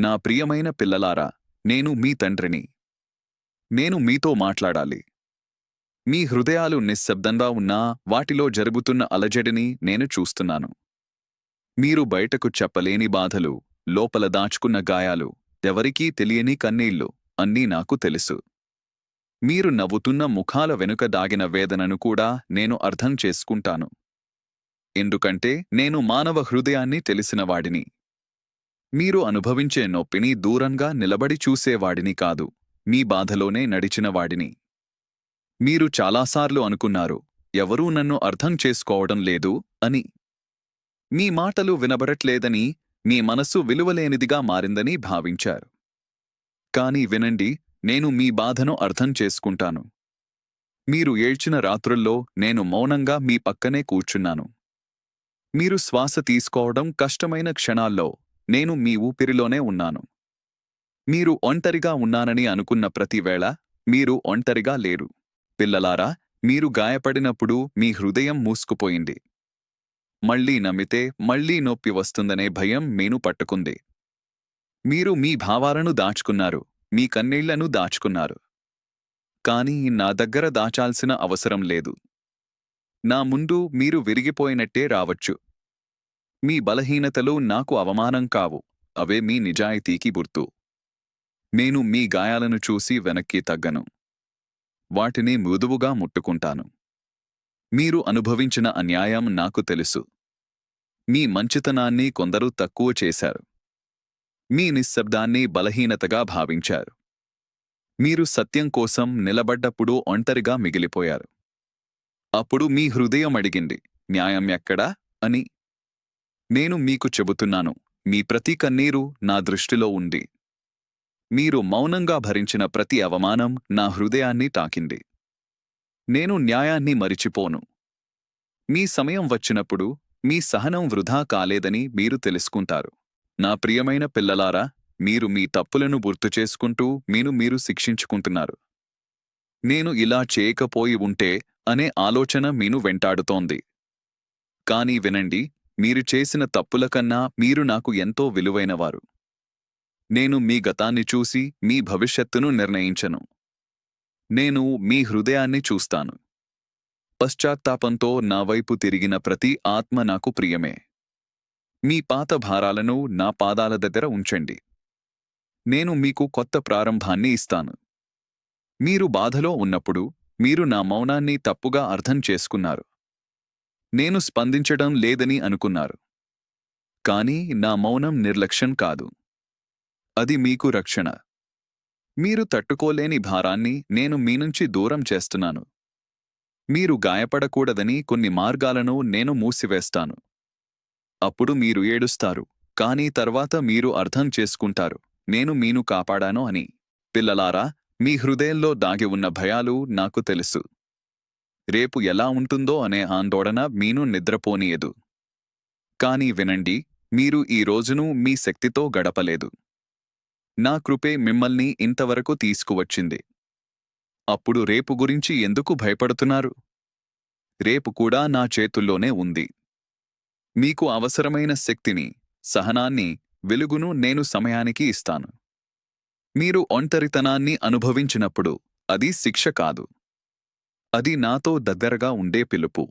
నా ప్రియమైన పిల్లలారా నేను మీ తండ్రిని. నేను మీతో మాట్లాడాలి. మీ హృదయాలు నిశ్శబ్దంగా ఉన్నా వాటిలో జరుగుతున్న అలజడిని నేను చూస్తున్నాను. మీరు బయటకు చెప్పలేని బాధలు లోపల దాచుకున్న గాయాలు ఎవరికీ తెలియని కన్నీళ్ళు అన్నీ నాకు తెలుసు. మీరు నవ్వుతున్న ముఖాల వెనుక దాగిన వేదనను కూడా నేను అర్థం చేసుకుంటాను. ఎందుకంటే నేను మానవ హృదయాన్ని తెలిసినవాడిని మీరు అనుభవించే నొప్పిని దూరంగా నిలబడి చూసేవాడిని కాదు మీ బాధలోనే నడిచినవాడిని మీరు చాలాసార్లు అనుకున్నారు ఎవరూ నన్ను అర్థం చేసుకోవడం లేదు అని. మీ మాటలు వినబడట్లేదని మీ మనస్సు విలువలేనిదిగా మారిందని భావించారు. కాని వినండి నేను మీ బాధను అర్థం చేసుకుంటాను. మీరు ఏడ్చిన రాత్రుల్లో నేను మౌనంగా మీ పక్కనే కూర్చున్నాను. మీరు శ్వాస తీసుకోవడం కష్టమైన క్షణాల్లో నేను మీ ఊపిరిలోనే ఉన్నాను. మీరు ఒంటరిగా ఉన్నానని అనుకున్న ప్రతివేళ మీరు ఒంటరిగా లేరు. పిల్లలారా మీరు గాయపడినప్పుడు మీ హృదయం మూసుకుపోయింది. మళ్ళీ నమ్మితే మళ్ళీ నొప్పి వస్తుందనే భయం మేను పట్టుకుంది. మీరు మీ భావాలను దాచుకున్నారు మీ కన్నీళ్ళను దాచుకున్నారు. కాని నా దగ్గర దాచాల్సిన అవసరం లేదు. నా ముందు మీరు విరిగిపోయినట్టే రావచ్చు. మీ బలహీనతలు నాకు అవమానం కావు అవే మీ నిజాయితీకి గుర్తు. నేను మీ గాయాలను చూసి వెనక్కి తగ్గను. వాటిని మృదువుగా ముట్టుకుంటాను. మీరు అనుభవించిన అన్యాయం నాకు తెలుసు. మీ మంచితనాన్ని కొందరు తక్కువ చేశారు. మీ నిశ్శబ్దాన్ని బలహీనతగా భావించారు. మీరు సత్యం కోసం నిలబడ్డప్పుడు ఒంటరిగా మిగిలిపోయారు. అప్పుడు మీ హృదయం అడిగింది న్యాయం ఎక్కడా? అని నేను మీకు చెబుతున్నాను మీ ప్రతి కన్నీరు నా దృష్టిలో ఉంది. మీరు మౌనంగా భరించిన ప్రతి అవమానం నా హృదయాన్ని తాకింది. నేను న్యాయాన్ని మరిచిపోను. మీ సమయం వచ్చినప్పుడు మీ సహనం వృధా కాలేదని మీరు తెలుసుకుంటారు. నా ప్రియమైన పిల్లలారా మీరు మీ తప్పులను గుర్తు చేసుకుంటూ మీను మీరు శిక్షించుకుంటున్నారు. నేను ఇలా చేయకపోయి ఉంటే అనే ఆలోచన మీను వెంటాడుతోంది. కానీ వినండి మీరు చేసిన తప్పుల కన్నా మీరు నాకు ఎంతో విలువైనవారు. నేను మీ గతాన్ని చూసి మీ భవిష్యత్తును నిర్ణయించను. నేను మీ హృదయాన్ని చూస్తాను. పశ్చాత్తాపంతో నా వైపు తిరిగిన ప్రతి ఆత్మ నాకు ప్రియమే. మీ పాత భారాలను నా పాదాల దగ్గర ఉంచండి. నేను మీకు కొత్త ప్రారంభాన్ని ఇస్తాను. మీరు బాధలో ఉన్నప్పుడు మీరు నా మౌనాన్ని తప్పుగా అర్థం చేసుకున్నారు. నేను స్పందించడం లేదని అనుకున్నారు. కాని నా మౌనం నిర్లక్ష్యం కాదు. అది మీకు రక్షణ. మీరు తట్టుకోలేని భారాన్ని నేను మీ నుంచి దూరం చేస్తున్నాను. మీరు గాయపడకూడదని కొన్ని మార్గాలను నేను మూసివేస్తాను. అప్పుడు మీరు ఏడుస్తారు కానీ తర్వాత మీరు అర్థం చేసుకుంటారు నేను మీను కాపాడాను అని. పిల్లలారా మీ హృదయంలో దాగి ఉన్న భయాలు నాకు తెలుసు. రేపు ఎలా ఉంటుందో అనే ఆందోళన మీను నిద్రపోనీయదు. కాని వినండి మీరు ఈ రోజును మీ శక్తితో గడపలేదు. నా కృపే మిమ్మల్ని ఇంతవరకు తీసుకువచ్చింది. అప్పుడు రేపు గురించి ఎందుకు భయపడుతున్నారు? రేపు కూడా నా చేతుల్లోనే ఉంది. మీకు అవసరమైన శక్తిని సహనాన్ని వెలుగును నేను సమయానికి ఇస్తాను. మీరు ఒంటరితనాన్ని అనుభవించినప్పుడు అది శిక్ష కాదు. అది నాతో దగ్గరగా ఉండే పిలుపు.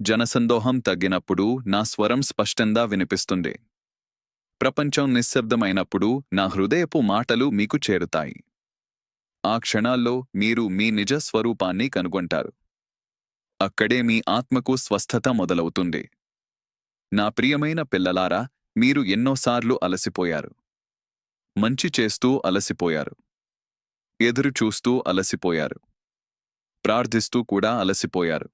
జనసందోహం తగ్గినప్పుడు నా స్వరం స్పష్టంగా వినిపిస్తుంది ప్రపంచం నిశ్శబ్దమైనప్పుడు నా హృదయపు మాటలు మీకు చేరుతాయి. ఆ క్షణాల్లో మీరు మీ నిజ స్వరూపాన్ని కనుగొంటారు. అక్కడే మీ ఆత్మకు స్వస్థత మొదలవుతుంది నా ప్రియమైన పిల్లలారా మీరు ఎన్నోసార్లు అలసిపోయారు. మంచి చేస్తూ అలసిపోయారు. ఎదురు చూస్తూ అలసిపోయారు. ప్రార్థిస్తూ కూడా అలసిపోయారు.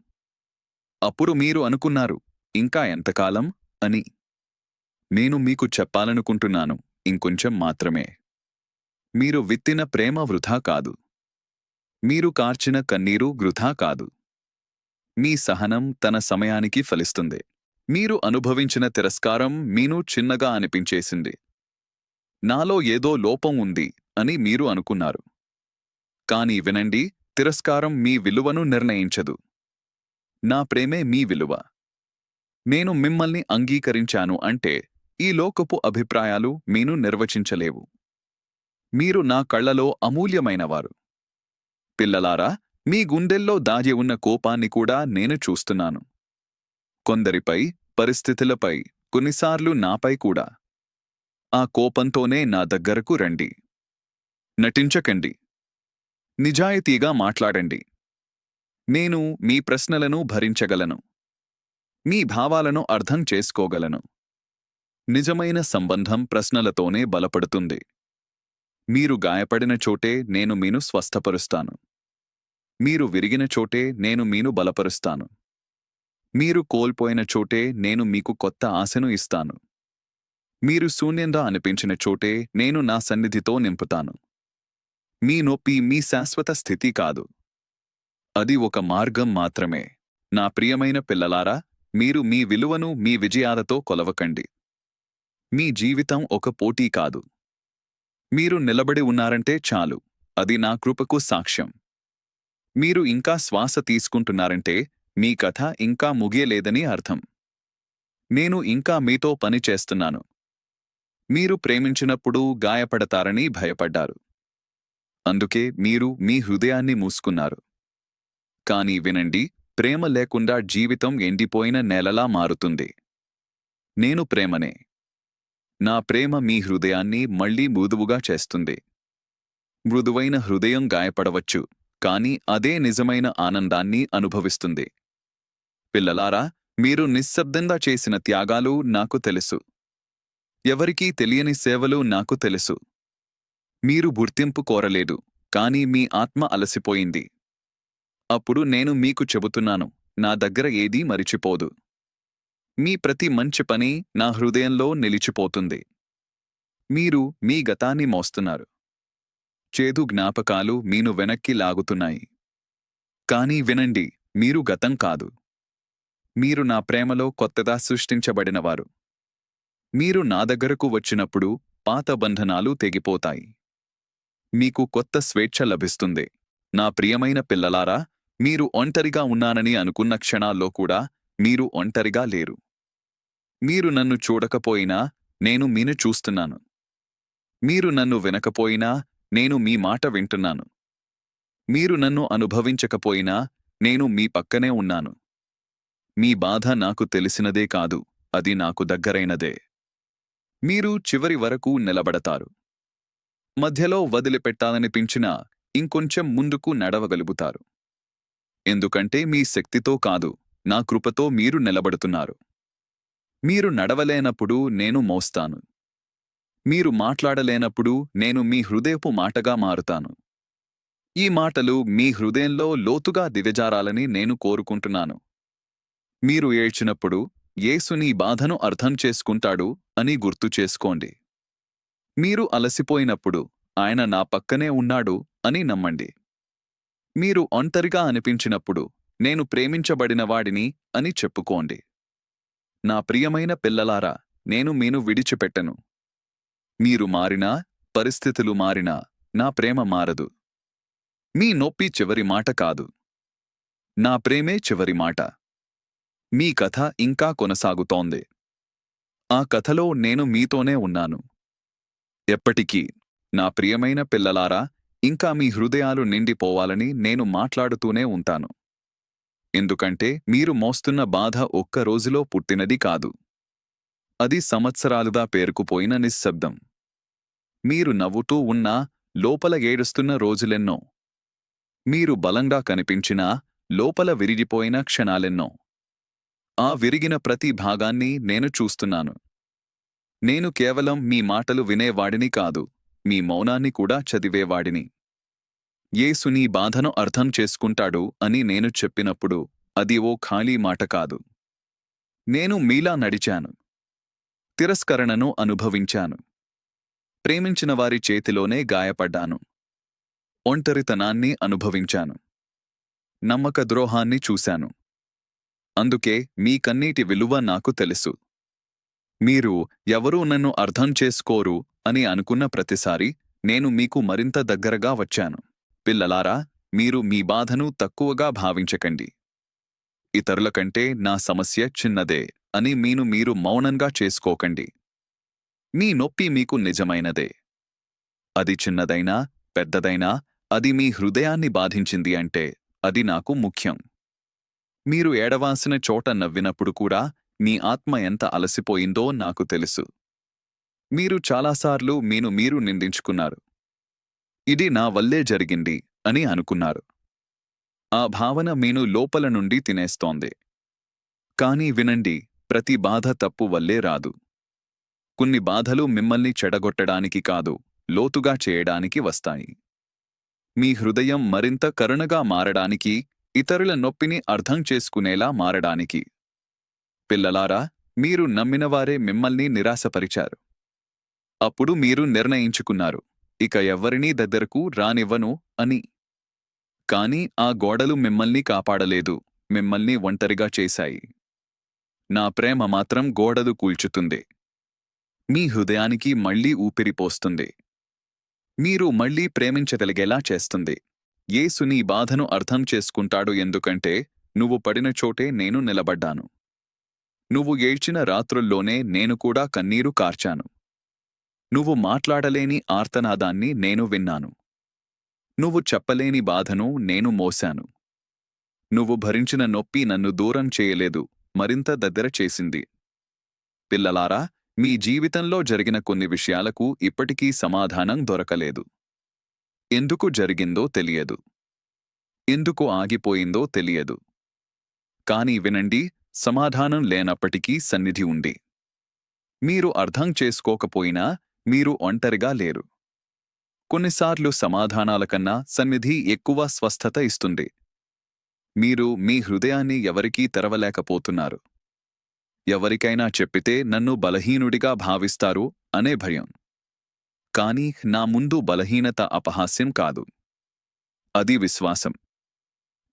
అప్పుడు మీరు అనుకున్నారు ఇంకా ఎంతకాలం అని. నేను మీకు చెప్పాలనుకుంటున్నాను ఇంకొంచెం మాత్రమే. మీరు విత్తిన ప్రేమ వృధా కాదు. మీరు కార్చిన కన్నీరు వృధా కాదు. మీ సహనం తన సమయానికి ఫలిస్తుంది. మీరు అనుభవించిన తిరస్కారం మీను చిన్నగా అనిపించేసింది. నాలో ఏదో లోపం ఉంది అని మీరు అనుకున్నారు. కాని వినండి తిరస్కారం మీ విలువను నిర్ణయించదు. నా ప్రేమే మీ విలువ. నేను మిమ్మల్ని అంగీకరించాను అంటే ఈ లోకపు అభిప్రాయాలు మీను నిర్వచించలేవు. మీరు నా కళ్ళలో అమూల్యమైనవారు. పిల్లలారా మీ గుండెల్లో దాగి ఉన్న కోపాన్ని కూడా నేను చూస్తున్నాను. కొందరిపై పరిస్థితులపై కొన్నిసార్లు నాపై కూడా. ఆ కోపంతోనే నా దగ్గరకు రండి. నటించకండి. నిజాయితీగా మాట్లాడండి. నేను మీ ప్రశ్నలను భరించగలను. మీ భావాలను అర్థం చేసుకోగలను. నిజమైన సంబంధం ప్రశ్నలతోనే బలపడుతుంది. మీరు గాయపడిన చోటే నేను మీను స్వస్థపరుస్తాను. మీరు విరిగిన చోటే నేను మీను బలపరుస్తాను. మీరు కోల్పోయిన చోటే నేను మీకు కొత్త ఆశను ఇస్తాను. మీరు శూన్యంగా అనిపించిన చోటే నేను నా సన్నిధితో నింపుతాను. మీ నొప్పి మీ శాశ్వత స్థితి కాదు. అది ఒక మార్గం మాత్రమే. నా ప్రియమైన పిల్లలారా మీరు మీ విలువను మీ విజయాలతో కొలవకండి. మీ జీవితం ఒక పోటీ కాదు. మీరు నిలబడి ఉన్నారంటే చాలు. అది నా కృపకు సాక్ష్యం. మీరు ఇంకా శ్వాస తీసుకుంటున్నారంటే మీ కథ ఇంకా ముగియలేదని అర్థం. నేను ఇంకా మీతో పని చేస్తున్నాను. మీరు ప్రేమించినప్పుడు గాయపడతారని భయపడ్డారు. అందుకే మీరు మీ హృదయాన్ని మూసుకున్నారు. కాని వినండి ప్రేమ లేకుండా జీవితం ఎండిపోయిన నేలలా మారుతుంది. నేను ప్రేమనే. నా ప్రేమ మీ హృదయాన్ని మళ్ళీ మృదువుగా చేస్తుంది. మృదువైన హృదయం గాయపడవచ్చు కాని అదే నిజమైన ఆనందాన్ని అనుభవిస్తుంది. పిల్లలారా మీరు నిశ్శబ్దంగా చేసిన త్యాగాలు నాకు తెలుసు. ఎవరికీ తెలియని సేవలు నాకు తెలుసు. మీరు గుర్తింపు కోరలేదు కాని మీ ఆత్మ అలసిపోయింది. అప్పుడు నేను మీకు చెబుతున్నాను నా దగ్గర ఏదీ మరిచిపోదు. మీ ప్రతి మంచి పని నా హృదయంలో నిలిచిపోతుంది. మీరు మీ గతాన్ని మోస్తున్నారు. చేదు జ్ఞాపకాలు మీను వెనక్కి లాగుతున్నాయి. కానీ వినండి మీరు గతం కాదు. మీరు నా ప్రేమలో కొత్తగా సృష్టించబడినవారు. మీరు నా దగ్గరకు వచ్చినప్పుడు పాత బంధనాలు తెగిపోతాయి. మీకు కొత్త స్వేచ్ఛ లభిస్తుంది. నా ప్రియమైన పిల్లలారా మీరు ఒంటరిగా ఉన్నానని అనుకున్న క్షణాల్లో కూడా మీరు ఒంటరిగా లేరు. మీరు నన్ను చూడకపోయినా నేను మీను చూస్తున్నాను. మీరు నన్ను వినకపోయినా నేను మీ మాట వింటున్నాను. మీరు నన్ను అనుభవించకపోయినా నేను మీ పక్కనే ఉన్నాను. మీ బాధ నాకు తెలిసినదే కాదు అది నాకు దగ్గరైనదే. మీరు చివరి వరకు నిలబడతారు. మధ్యలో వదిలిపెట్టాలనిపించినా ఇంకొంచెం ముందుకు నడవగలుగుతారు. ఎందుకంటే మీ శక్తితో కాదు నా కృపతో మీరు నిలబడుతున్నారు. మీరు నడవలేనప్పుడు నేను మోస్తాను. మీరు మాట్లాడలేనప్పుడు నేను మీ హృదయపు మాటగా మారుతాను. ఈ మాటలు మీ హృదయంలో లోతుగా దిగజారాలని నేను కోరుకుంటున్నాను. మీరు ఏడ్చినప్పుడు యేసు నీ బాధను అర్థం చేసుకుంటాడు అని గుర్తు చేసుకోండి. మీరు అలసిపోయినప్పుడు ఆయన నా పక్కనే ఉన్నాడు అని నమ్మండి. మీరు ఒంటరిగా అనిపించినప్పుడు నేను ప్రేమించబడినవాడిని అని చెప్పుకోండి. నా ప్రియమైన పిల్లలారా నేను మీను విడిచిపెట్టను. మీరు మారినా పరిస్థితులు మారినా నా ప్రేమ మారదు. మీ నొప్పి చివరి మాట కాదు. నా ప్రేమే చివరి మాట. మీ కథ ఇంకా కొనసాగుతోంది. ఆ కథలో నేను మీతోనే ఉన్నాను. ఎప్పటికీ. నా ప్రియమైన పిల్లలారా ఇంకా మీ హృదయాలు నిండిపోవాలని నేను మాట్లాడుతూనే ఉంటాను. ఎందుకంటే మీరు మోస్తున్న బాధ ఒక్క రోజులో పుట్టినది కాదు. అది సంవత్సరాలుగా పేరుకుపోయిన నిశ్శబ్దం. మీరు నవ్వుతూ ఉన్నా లోపల ఏడుస్తున్న రోజులెన్నో. మీరు బలంగా కనిపించినా లోపల విరిగిపోయిన క్షణాలెన్నో. ఆ విరిగిన ప్రతి భాగాన్ని నేను చూస్తున్నాను. నేను కేవలం మీ మాటలు వినేవాడిని కాదు మీ మౌనాన్ని కూడా చదివేవాడిని. యేసు నీ బాధను అర్థం చేసుకుంటాడు అని నేను చెప్పినప్పుడు అది ఓ ఖాళీ మాట కాదు. నేను మీలా నడిచాను. తిరస్కరణను అనుభవించాను. ప్రేమించిన వారి చేతిలోనే గాయపడ్డాను. ఒంటరితనాన్ని అనుభవించాను. నమ్మక ద్రోహాన్ని చూశాను. అందుకే మీ కన్నీటి విలువ నాకు తెలుసు. మీరు ఎవరూ నన్ను అర్థం చేసుకోరు అని అనుకున్న ప్రతిసారి నేను మీకు మరింత దగ్గరగా వచ్చాను. పిల్లలారా మీరు మీ బాధను తక్కువగా భావించకండి. ఇతరుల కంటే నా సమస్య చిన్నదే అని మీను మీరు మౌనంగా చేసుకోకండి. మీ నొప్పి మీకు నిజమైనదే. అది చిన్నదైనా పెద్దదైనా అది మీ హృదయాన్ని బాధించింది అంటే అది నాకు ముఖ్యం. మీరు ఏడవాసిన చోట నవ్వినప్పుడు కూడా మీ ఆత్మ ఎంత అలసిపోయిందో నాకు తెలుసు. మీరు చాలాసార్లు మీను మీరు నిందించుకున్నారు. ఇది నా వల్లే జరిగింది అని అనుకున్నారు. ఆ భావన మీను లోపల నుండి తినేస్తోంది. కానీ వినండి ప్రతి బాధ తప్పు వల్లే రాదు. కొన్ని బాధలు మిమ్మల్ని చెడగొట్టడానికి కాదు లోతుగా చేయడానికి వస్తాయి. మీ హృదయం మరింత కరుణగా మారడానికి ఇతరుల నొప్పిని అర్థం చేసుకునేలా మారడానికి. పిల్లలారా మీరు నమ్మినవారే మిమ్మల్ని నిరాశపరిచారు. అప్పుడు మీరు నిర్ణయించుకున్నారు ఇక ఎవ్వరినీ దగ్గరకు రానివ్వను అని. కాని ఆ గోడలు మిమ్మల్ని కాపాడలేదు మిమ్మల్ని ఒంటరిగా చేశాయి. నా ప్రేమ మాత్రం గోడలు కూల్చుతుంది. మీ హృదయానికి మళ్ళీ ఊపిరిపోస్తుంది మీరు మళ్ళీ ప్రేమించగలిగేలా చేస్తుంది. యేసు నీ బాధను అర్థం చేసుకుంటాడు ఎందుకంటే నువ్వు పడిన చోటే నేను నిలబడ్డాను. నువ్వు ఏడ్చిన రాత్రుల్లోనే నేను కూడా కన్నీరు కార్చాను. నువ్వు మాట్లాడలేని ఆర్తనాదాన్ని నేను విన్నాను. నువ్వు చెప్పలేని బాధను నేను మోశాను. నువ్వు భరించిన నొప్పి నన్ను దూరం చేయలేదు మరింత దగ్గర చేసింది. పిల్లలారా మీ జీవితంలో జరిగిన కొన్ని విషయాలకు ఇప్పటికీ సమాధానం దొరకలేదు. ఎందుకు జరిగిందో తెలియదు. ఎందుకు ఆగిపోయిందో తెలియదు. కాని వినండి సమాధానం లేనప్పటికీ సన్నిధి ఉంది మీరు అర్థం చేసుకోకపోయినా మీరు ఒంటరిగా లేరు. కొన్నిసార్లు సమాధానాల కన్నా సన్నిధి ఎక్కువ స్వస్థత ఇస్తుంది. మీరు మీ హృదయాన్ని ఎవరికీ తెరవలేకపోతున్నారు. ఎవరికైనా చెప్పితే నన్ను బలహీనుడిగా భావిస్తారు అనే భయం. కాని నా ముందు బలహీనత అపహాస్యం కాదు. అది విశ్వాసం.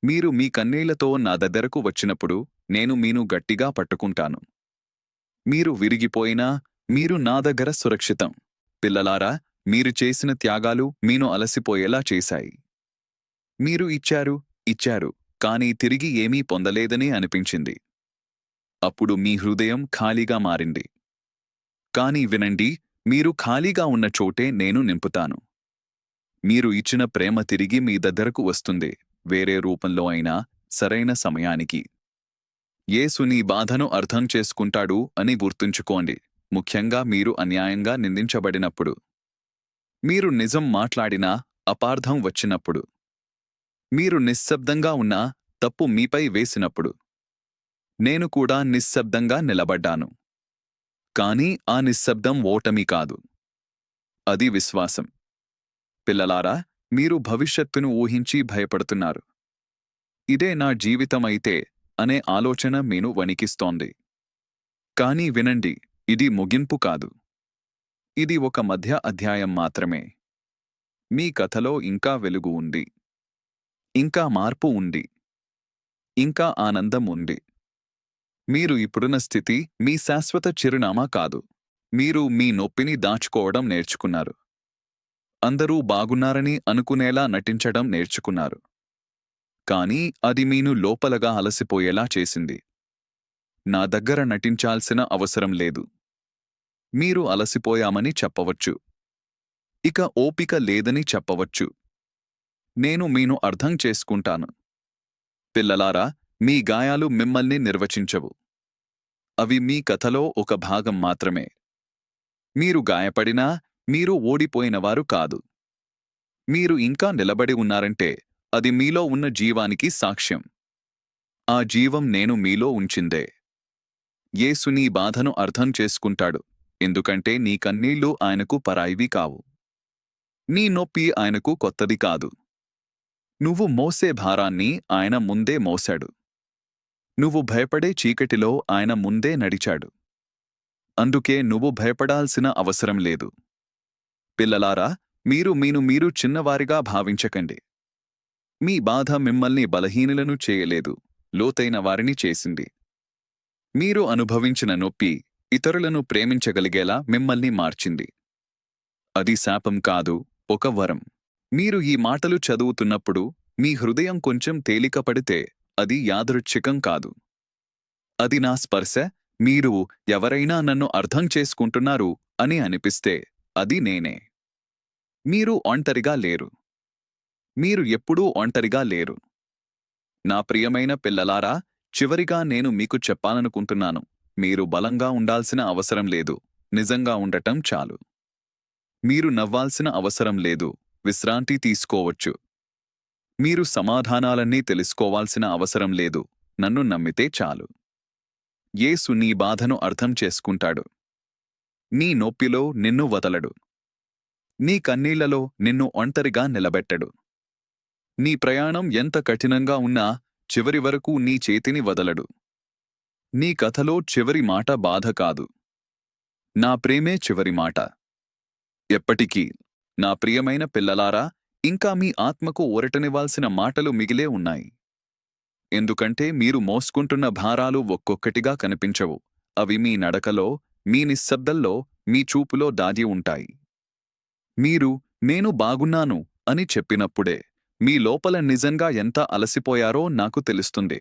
మీరు మీ కన్నీళ్ళతో నా దగ్గరకు వచ్చినప్పుడు నేను మీను గట్టిగా పట్టుకుంటాను. మీరు విరిగిపోయినా మీరు నా దగ్గర సురక్షితం. పిల్లలారా మీరు చేసిన త్యాగాలు మీను అలసిపోయేలా చేశాయి. మీరు ఇచ్చారు ఇచ్చారు కానీ తిరిగి ఏమీ పొందలేదని అనిపించింది. అప్పుడు మీ హృదయం ఖాళీగా మారింది. కాని వినండి మీరు ఖాళీగా ఉన్న చోటే నేను నింపుతాను. మీరు ఇచ్చిన ప్రేమ తిరిగి మీ దగ్గరకు వస్తుంది. వేరే రూపంలో అయినా సరైన సమయానికి. యేసు నీ బాధను అర్థం చేసుకుంటాడు అని గుర్తుంచుకోండి. ముఖ్యంగా మీరు అన్యాయంగా నిందించబడినప్పుడు. మీరు నిజం మాట్లాడినా అపార్థం వచ్చినప్పుడు. మీరు నిశ్శబ్దంగా ఉన్నా తప్పు మీపై వేసినప్పుడు. నేను కూడా నిశ్శబ్దంగా నిలబడ్డాను. కాని ఆ నిశ్శబ్దం ఓటమి కాదు. అది విశ్వాసం. పిల్లలారా మీరు భవిష్యత్తును ఊహించి భయపడుతున్నారు. ఇదే నా జీవితమైతే అనే ఆలోచన మీను వణికిస్తోంది. కానీ వినండి ఇది ముగింపు కాదు. ఇది ఒక మధ్య అధ్యాయం మాత్రమే. మీ కథలో ఇంకా వెలుగు ఉంది. ఇంకా మార్పు ఉంది. ఇంకా ఆనందం ఉంది. మీరు ఇప్పుడున్న స్థితి మీ శాశ్వత చిరునామా కాదు. మీరు మీ నొప్పిని దాచుకోవడం నేర్చుకున్నారు. అందరూ బాగున్నారని అనుకునేలా నటించడం నేర్చుకున్నారు. కానీ అది మీను లోపలగా అలసిపోయేలా చేసింది. నా దగ్గర నటించాల్సిన అవసరం లేదు. మీరు అలసిపోయామని చెప్పవచ్చు. ఇక ఓపిక లేదని చెప్పవచ్చు. నేను మీను అర్థం చేసుకుంటాను. పిల్లలారా మీ గాయాలు మిమ్మల్ని నిర్వచించవు. అవి మీ కథలో ఒక భాగం మాత్రమే. మీరు గాయపడినా మీరు ఓడిపోయినవారు కాదు. మీరు ఇంకా నిలబడి ఉన్నారంటే అది మీలో ఉన్న జీవానికి సాక్ష్యం. ఆ జీవం నేను మీలో ఉంచిందే. యేసు నీ బాధను అర్థం చేసుకుంటాడు ఎందుకంటే నీ కన్నీళ్ళు ఆయనకు పరాయివి కావు. నీ నొప్పి ఆయనకు కొత్తది కాదు. నువ్వు మోసే భారాన్ని ఆయన ముందే మోశాడు. నువ్వు భయపడే చీకటిలో ఆయన ముందే నడిచాడు. అందుకే నువ్వు భయపడాల్సిన అవసరం లేదు. పిల్లలారా మీరు మీను మీరు చిన్నవారిగా భావించకండి. మీ బాధ మిమ్మల్ని బలహీనులను చేయలేదు లోతైన వారిని చేసింది. మీరు అనుభవించిన నొప్పి ఇతరులను ప్రేమించగలిగేలా మిమ్మల్ని మార్చింది. అది శాపం కాదు ఒక వరం. మీరు ఈ మాటలు చదువుతున్నప్పుడు మీ హృదయం కొంచెం తేలికపడితే అది యాదృచ్ఛికం కాదు. అది నా స్పర్శ మీరు ఎవరైనా నన్ను అర్థం చేసుకుంటున్నారు అని అనిపిస్తే అది నేనే. మీరు ఒంటరిగా లేరు. మీరు ఎప్పుడూ ఒంటరిగా లేరు. నా ప్రియమైన పిల్లలారా చివరిగా నేను మీకు చెప్పాలనుకుంటున్నాను. మీరు బలంగా ఉండాల్సిన అవసరం లేదు. నిజంగా ఉండటం చాలు. మీరు నవ్వాల్సిన అవసరం లేదు. విశ్రాంతి తీసుకోవచ్చు. మీరు సమాధానాలన్నీ తెలుసుకోవాల్సిన అవసరం లేదు. నన్ను నమ్మితే చాలు. యేసు నీ బాధను అర్థం చేసుకుంటాడు. నీ నొప్పిలో నిన్ను వదలడు. నీ కన్నీళ్ళలో నిన్ను ఒంటరిగా నిలబెట్టడు. నీ ప్రయాణం ఎంత కఠినంగా ఉన్నా చివరి వరకు నీ చేతిని వదలడు. నీ కథలో చివరి మాట బాధ కాదు. నా ప్రేమే చివరి మాట. ఎప్పటికీ నా ప్రియమైన పిల్లలారా ఇంకా మీ ఆత్మకు ఒరటనివ్వాల్సిన మాటలు మిగిలే ఉన్నాయి. ఎందుకంటే మీరు మోసుకుంటున్న భారాలు ఒక్కొక్కటిగా కనిపించవు. అవి మీ నడకలో మీ నిశ్శబ్దంలో మీ చూపులో దాగి ఉంటాయి. మీరు నేను బాగున్నాను అని చెప్పినప్పుడే మీ లోపల నిజంగా ఎంత అలసిపోయారో నాకు తెలుస్తుంది.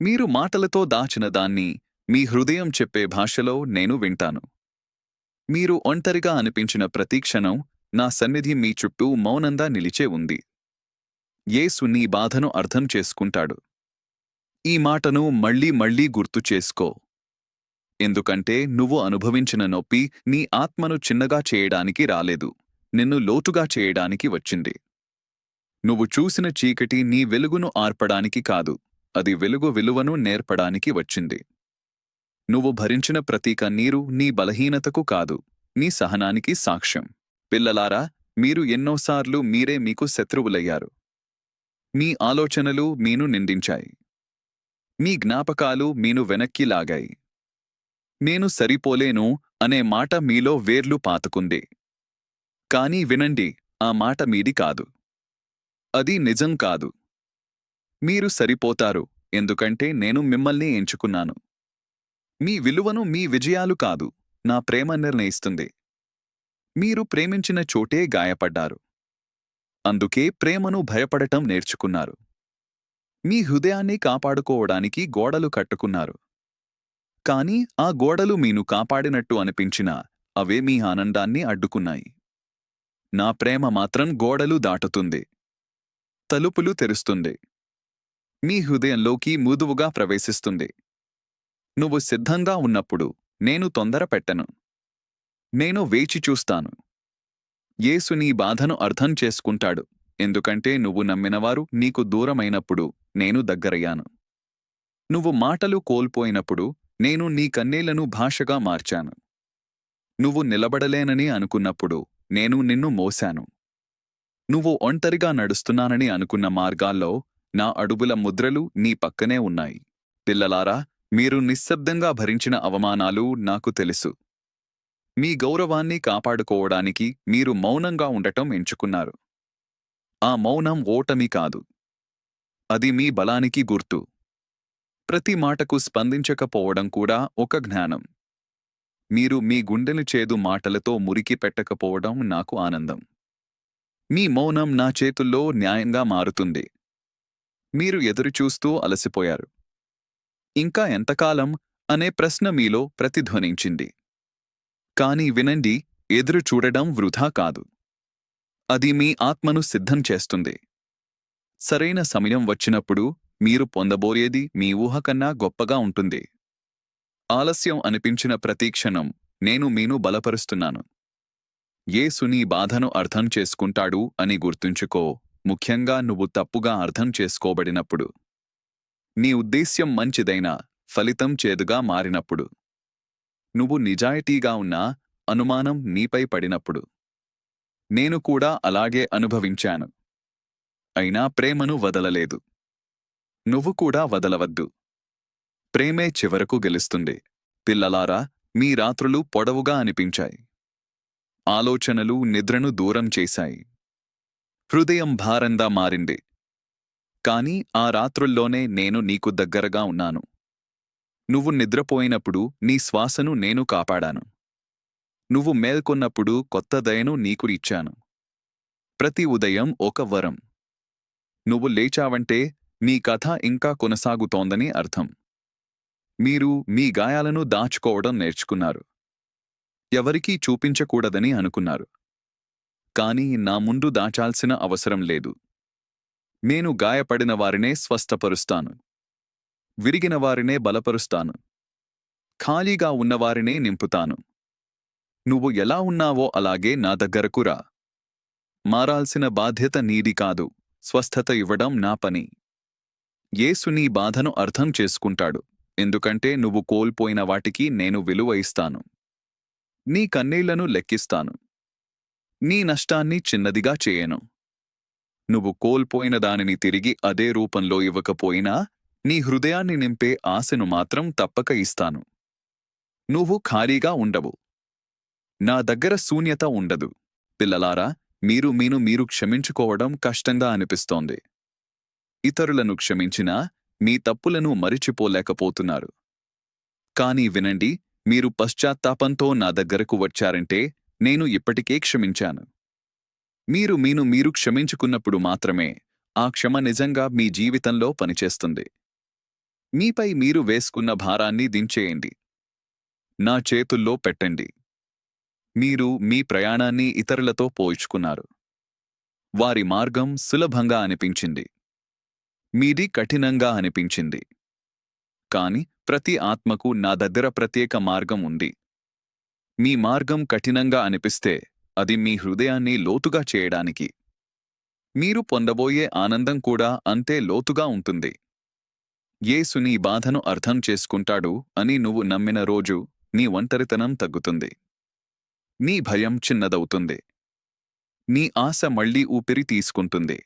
మీరు మాటలతో దాచిన దాన్ని మీ హృదయం చెప్పే భాషలో నేను వింటాను. మీరు ఒంటరిగా అనిపించిన ప్రతీక్షణం నా సన్నిధి మీ చుట్టూ మౌనంగా నిలిచే ఉంది. యేసు నీ బాధను అర్థం చేసుకుంటాడు. ఈ మాటను మళ్ళీ మళ్ళీ గుర్తు చేసుకో. ఎందుకంటే నువ్వు అనుభవించిన నొప్పి నీ ఆత్మను చిన్నగా చేయడానికి రాలేదు. నిన్ను లోతుగా చేయడానికి వచ్చింది. నువ్వు చూసిన చీకటి నీ వెలుగును ఆర్పడానికి కాదు అది వెలుగు విలువను నేర్పడానికి వచ్చింది. నువ్వు భరించిన ప్రతి కన్నీరు నీ బలహీనతకు కాదు నీ సహనానికి సాక్ష్యం. పిల్లలారా మీరు ఎన్నోసార్లు మీరే మీకు శత్రువులయ్యారు. మీ ఆలోచనలు మీను నిందించాయి. మీ జ్ఞాపకాలు మీను వెనక్కి లాగాయి. నేను సరిపోలేను అనే మాట మీలో వేర్లు పాతుకుంది. కానీ వినండి ఆ మాట మీది కాదు. అది నిజం కాదు. మీరు సరిపోతారు ఎందుకంటే నేను మిమ్మల్ని ఎంచుకున్నాను. మీ విలువను మీ విజయాలు కాదు నా ప్రేమ నిర్ణయిస్తుంది. మీరు ప్రేమించిన చోటే గాయపడ్డారు. అందుకే ప్రేమను భయపడటం నేర్చుకున్నారు. మీ హృదయాన్ని కాపాడుకోవడానికి గోడలు కట్టుకున్నారు. కాని ఆ గోడలు మీను కాపాడినట్టు అనిపించినా అవే మీ ఆనందాన్ని అడ్డుకున్నాయి. నా ప్రేమ మాత్రం గోడలు దాటుతుంది. తలుపులు తెరుస్తుంది. మీ హృదయంలోకి మృదువుగా ప్రవేశిస్తుంది. నువ్వు సిద్ధంగా ఉన్నప్పుడు నేను తొందర పెట్టను. నేను వేచి చూస్తాను. యేసు నీ బాధను అర్థం చేసుకుంటాడు. ఎందుకంటే నువ్వు నమ్మినవారు నీకు దూరమైనప్పుడు నేను దగ్గరయ్యాను. నువ్వు మాటలు కోల్పోయినప్పుడు నేను నీ కన్నీళ్ళను భాషగా మార్చాను. నువ్వు నిలబడలేనని అనుకున్నప్పుడు నేను నిన్ను మోశాను. నువ్వు ఒంటరిగా నడుస్తున్నానని అనుకున్న మార్గాల్లో నా అడుగుల ముద్రలు నీ పక్కనే ఉన్నాయి. పిల్లలారా మీరు నిశ్శబ్దంగా భరించిన అవమానాలు నాకు తెలుసు. మీ గౌరవాన్ని కాపాడుకోవడానికి మీరు మౌనంగా ఉండటం ఎంచుకున్నారు. ఆ మౌనం ఓటమి కాదు. అది మీ బలానికి గుర్తు. ప్రతి మాటకు స్పందించకపోవడం కూడా ఒక జ్ఞానం. మీరు మీ గుండెలు చేదు మాటలతో మురికి పెట్టకపోవడం నాకు ఆనందం. మీ మౌనం నా చేతుల్లో న్యాయంగా మారుతుంది. మీరు ఎదురుచూస్తూ అలసిపోయారు. ఇంకా ఎంతకాలం? అనే ప్రశ్న మీలో ప్రతిధ్వనించింది. కాని వినండి ఎదురు చూడడం వృధా కాదు. అది మీ ఆత్మను సిద్ధం చేస్తుంది. సరైన సమయం వచ్చినప్పుడు మీరు పొందబోయేది మీ ఊహ కన్నా గొప్పగా ఉంటుంది. ఆలస్యం అనిపించిన ప్రతీక్షణం నేను మీను బలపరుస్తున్నాను. యేసు నీ బాధను అర్థం చేసుకుంటాడు అని గుర్తుంచుకో. ముఖ్యంగా నువ్వు తప్పుగా అర్థం చేసుకోబడినప్పుడు. నీ ఉద్దేశ్యం మంచిదైనా ఫలితం చేదుగా మారినప్పుడు. నువ్వు నిజాయితీగా ఉన్నా అనుమానం నీపై పడినప్పుడు. నేను కూడా అలాగే అనుభవించాను. అయినా ప్రేమను వదలలేదు. నువ్వు కూడా వదలవద్దు. ప్రేమే చివరకు గెలుస్తుంది. పిల్లలారా మీ రాత్రులు పొడవుగా అనిపించాయి. ఆలోచనలు నిద్రను దూరం చేశాయి. హృదయం భారంగా మారింది. కాని ఆ రాత్రుల్లోనే నేను నీకు దగ్గరగా ఉన్నాను. నువ్వు నిద్రపోయినప్పుడు నీ శ్వాసను నేను కాపాడాను. నువ్వు మేల్కొన్నప్పుడు కొత్త దయను నీకు ఇచ్చాను. ప్రతి ఉదయం ఒక వరం. నువ్వు లేచావంటే నీ కథ ఇంకా కొనసాగుతోందని అర్థం. మీరు మీ గాయాలను దాచుకోవడం నేర్చుకున్నారు. ఎవరికీ చూపించకూడదని అనుకున్నారు. కాని నా ముందు దాచాల్సిన అవసరం లేదు. నేను గాయపడిన వారినే స్వస్థపరుస్తాను. విరిగిన వారినే బలపరుస్తాను. ఖాళీగా ఉన్నవారినే నింపుతాను. నువ్వు ఎలా ఉన్నావో అలాగే నా దగ్గరకు రా. మారాల్సిన బాధ్యత నీది కాదు. స్వస్థత ఇవ్వడం నా పని. యేసు నీ బాధను అర్థం చేసుకుంటాడు. ఎందుకంటే నువ్వు కోల్పోయిన వాటికి నేను విలువ ఇస్తాను. నీ కన్నీళ్ళను లెక్కిస్తాను. నీ నష్టాన్ని చిన్నదిగా చేయను. నువ్వు కోల్పోయిన దానిని తిరిగి అదే రూపంలో ఇవ్వకపోయినా నీ హృదయాన్ని నింపే ఆశను మాత్రం తప్పక ఇస్తాను. నువ్వు ఖాళీగా ఉండవు. నా దగ్గర శూన్యత ఉండదు. పిల్లలారా మీరు మీను మీరు క్షమించుకోవడం కష్టంగా అనిపిస్తోంది. ఇతరులను క్షమించినా మీ తప్పులను మరిచిపోలేకపోతున్నారు. కానీ వినండి మీరు పశ్చాత్తాపంతో నా దగ్గరకు వచ్చారంటే నేను ఇప్పటికే క్షమించాను. మీరు మీను మీరు క్షమించుకున్నప్పుడు మాత్రమే ఆ క్షమ నిజంగా మీ జీవితంలో పనిచేస్తుంది. మీపై మీరు వేసుకున్న భారాన్ని దించేయండి. నా చేతుల్లో పెట్టండి. మీరు మీ ప్రయాణాన్ని ఇతరులతో పోల్చుకున్నారు. వారి మార్గం సులభంగా అనిపించింది. మీది కఠినంగా అనిపించింది. కాని ప్రతి ఆత్మకు నా దగ్గర ప్రత్యేక మార్గం ఉంది. మీ మార్గం కఠినంగా అనిపిస్తే అది మీ హృదయాన్ని లోతుగా చేయడానికి. మీరు పొందబోయే ఆనందం కూడా అంతే లోతుగా ఉంటుంది. యేసు నీ బాధను అర్థం చేసుకుంటాడు అని నువ్వు నమ్మిన రోజు నీ ఒంటరితనం తగ్గుతుంది. నీ భయం చిన్నదవుతుంది. నీ ఆశ మళ్ళీ ఊపిరి తీసుకుంటుంది.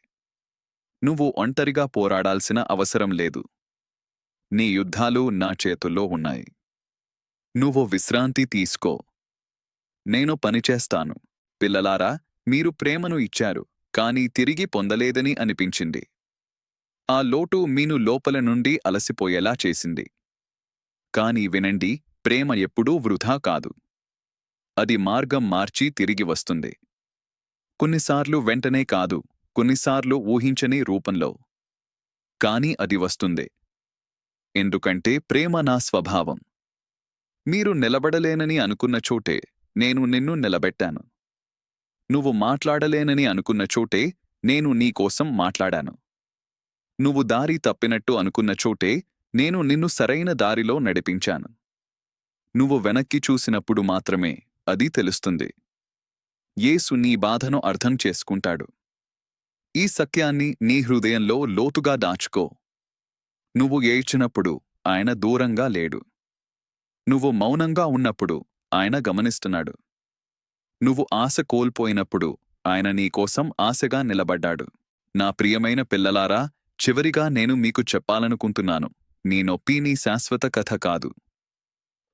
నువ్వు ఒంటరిగా పోరాడాల్సిన అవసరం లేదు. నీ యుద్ధాలు నా చేతుల్లో ఉన్నాయి. నువ్వు విశ్రాంతి తీసుకో. నేను పనిచేస్తాను పిల్లలారా మీరు ప్రేమను ఇచ్చారు కానీ తిరిగి పొందలేదని అనిపించింది. ఆ లోటు మీను లోపల నుండి అలసిపోయేలా చేసింది. కాని వినండి ప్రేమ ఎప్పుడూ వృధా కాదు. అది మార్గం మార్చి తిరిగి వస్తుంది. కొన్నిసార్లు వెంటనే కాదు కొన్నిసార్లు ఊహించని రూపంలో. కాని అది వస్తుంది. ఎందుకంటే ప్రేమ నా స్వభావం. మీరు నిలబడలేనని అనుకున్న చోటే నేను నిన్ను నిలబెట్టాను. నువ్వు మాట్లాడలేనని అనుకున్న చోటే నేను నీకోసం మాట్లాడాను. నువ్వు దారి తప్పినట్టు అనుకున్న చోటే నేను నిన్ను సరైన దారిలో నడిపించాను. నువ్వు వెనక్కి చూసినప్పుడు మాత్రమే అది తెలుస్తుంది. యేసు నీ బాధను అర్థం చేసుకుంటాడు. ఈ సత్యాన్ని నీ హృదయంలో లోతుగా దాచుకో. నువ్వు ఏడ్చినప్పుడు ఆయన దూరంగా లేడు. నువ్వు మౌనంగా ఉన్నప్పుడు ఆయన గమనిస్తున్నాడు. నువ్వు ఆశ కోల్పోయినప్పుడు ఆయన నీకోసం ఆశగా నిలబడ్డాడు. నా ప్రియమైన పిల్లలారా చివరిగా నేను మీకు చెప్పాలనుకుంటున్నాను. నీ నొప్పి నీ శాశ్వత కథ కాదు.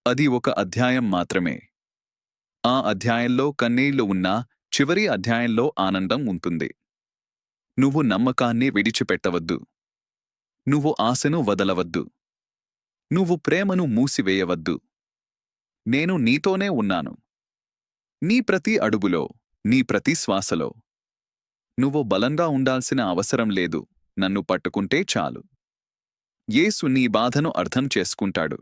అది ఒక అధ్యాయం మాత్రమే. ఆ అధ్యాయంలో కన్నీళ్ళు ఉన్నా చివరి అధ్యాయంలో ఆనందం ఉంటుంది. నువ్వు నమ్మకాన్ని విడిచిపెట్టవద్దు. నువ్వు ఆశను వదలవద్దు. నువ్వు ప్రేమను మూసివేయవద్దు. నేను నీతోనే ఉన్నాను. నీ ప్రతి అడుగులో నీ ప్రతి శ్వాసలో. నువ్వు బలంగా ఉండాల్సిన అవసరం లేదు. నన్ను పట్టుకుంటే చాలు. యేసు నీ బాధను అర్థం చేసుకుంటాడు.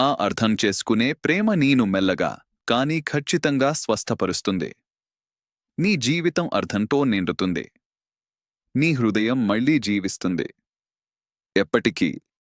ఆ అర్థం చేసుకునే ప్రేమ నీను మెల్లగా కానీ ఖచ్చితంగా స్వస్థపరుస్తుంది. నీ జీవితం అర్థంతో నిండుతుంది. నీ హృదయం మళ్ళీ జీవిస్తుంది. ఎప్పటికీ